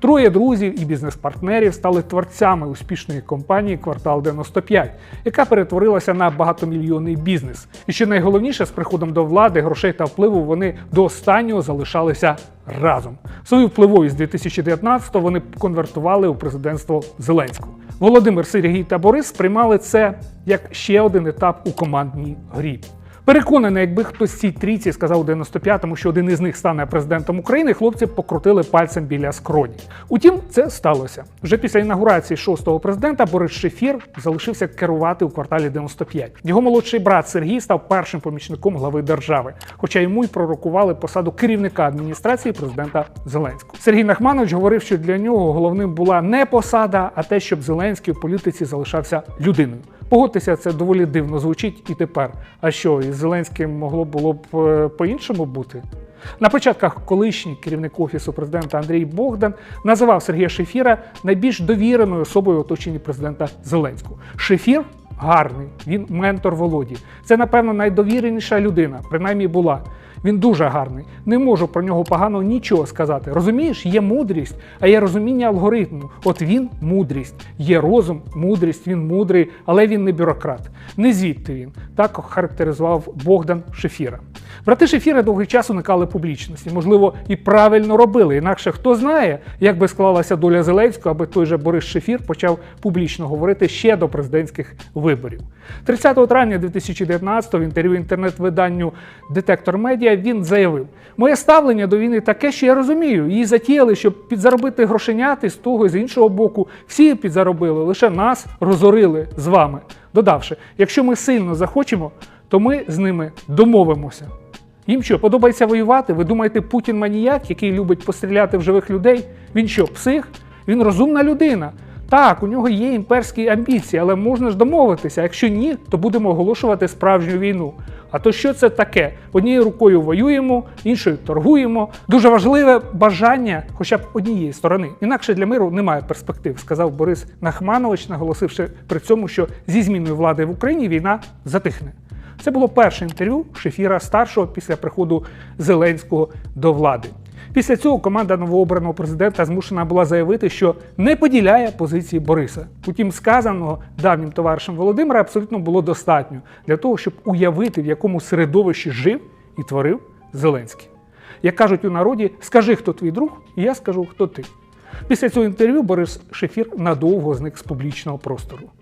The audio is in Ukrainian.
Троє друзів і бізнес-партнерів стали творцями успішної компанії Квартал 95, яка перетворилася на багатомільйонний бізнес. І що найголовніше, з приходом до влади, грошей та впливу вони до останнього залишалися разом. Свою впливовість 2019-го вони конвертували у президентство Зеленського. Володимир Сергій та Борис сприймали це як ще один етап у командній грі. Переконаний, якби хтось цій трійці сказав у 95-му, що один із них стане президентом України, хлопці покрутили пальцем біля скроні. Утім, це сталося. Вже після інаугурації шостого президента Борис Шефір залишився керувати у кварталі 95. Його молодший брат Сергій став першим помічником глави держави, хоча йому й пророкували посаду керівника адміністрації президента Зеленського. Сергій Нахманович говорив, що для нього головним була не посада, а те, щоб Зеленський у політиці залишався людиною. Погодьтеся, це доволі дивно звучить і тепер. А що, із Зеленським могло було б е, по-іншому бути? На початках колишній керівник офісу президента Андрій Богдан називав Сергія Шефіра найбільш довіреною особою в оточенні президента Зеленського. Шефір гарний, він ментор Володі. Це, напевно, найдовіреніша людина, принаймні була. Він дуже гарний. Не можу про нього погано нічого сказати. Розумієш, є мудрість, а є розуміння алгоритму. От він мудрість, є розум, мудрість, він мудрий, але він не бюрократ. Не звідти він. Так характеризував Богдан Шефіра. Брати Шефіра довгий час уникали публічності, можливо, і правильно робили. Інакше хто знає, як би склалася доля Зеленського, аби той же Борис Шефір почав публічно говорити ще до президентських виборів. 30 травня 2019 в інтерв'ю інтернет-виданню Детектор Медіа він заявив: Моє ставлення до війни таке, що я розумію. Її затіяли, щоб підзаробити грошеняти з того і з іншого боку. Всі підзаробили, лише нас розорили з вами. Додавши, якщо ми сильно захочемо, то ми з ними домовимося. Їм що, подобається воювати? Ви думаєте, Путін маніяк, який любить постріляти в живих людей? Він що, псих? Він розумна людина. Так, у нього є імперські амбіції, але можна ж домовитися. Якщо ні, то будемо оголошувати справжню війну. А то що це таке? Однією рукою воюємо, іншою торгуємо. Дуже важливе бажання, хоча б однієї сторони. Інакше для миру немає перспектив, сказав Борис Нахманович, наголосивши при цьому, що зі зміною влади в Україні війна затихне. Це було перше інтерв'ю Шефіра старшого після приходу Зеленського до влади. Після цього команда новообраного президента змушена була заявити, що не поділяє позиції Бориса. Утім, сказаного давнім товаришем Володимира абсолютно було достатньо для того, щоб уявити, в якому середовищі жив і творив Зеленський. Як кажуть у народі, скажи, хто твій друг, і я скажу, хто ти. Після цього інтерв'ю Борис Шефір надовго зник з публічного простору.